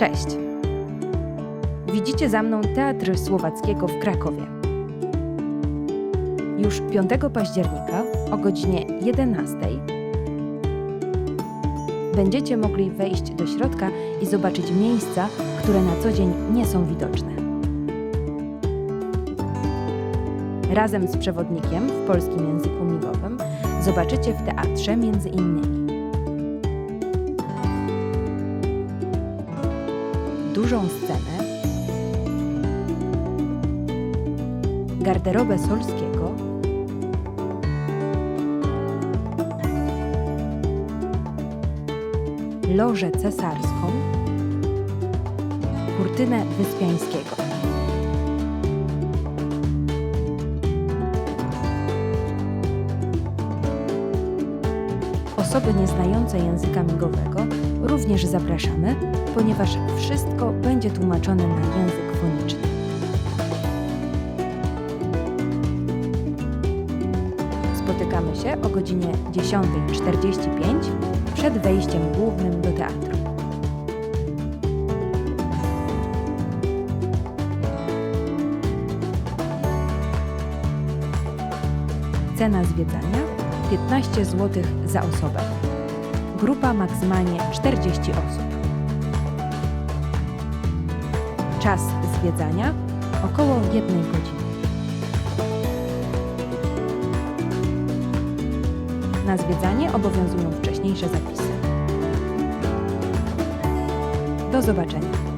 Cześć! Widzicie za mną Teatr Słowackiego w Krakowie. Już 5 października o godzinie 11 będziecie mogli wejść do środka i zobaczyć miejsca, które na co dzień nie są widoczne. Razem z przewodnikiem w polskim języku migowym zobaczycie w teatrze między innymi dużą scenę, garderobę Solskiego, lożę cesarską, kurtynę Wyspiańskiego. Osoby nieznające języka migowego również zapraszamy, ponieważ wszystko będzie tłumaczone na język foniczny. Spotykamy się o godzinie 10.45 przed wejściem głównym do teatru. Cena zwiedzania 15 zł za osobę. Grupa maksymalnie 40 osób. Czas zwiedzania około 1 godziny. Na zwiedzanie obowiązują wcześniejsze zapisy. Do zobaczenia.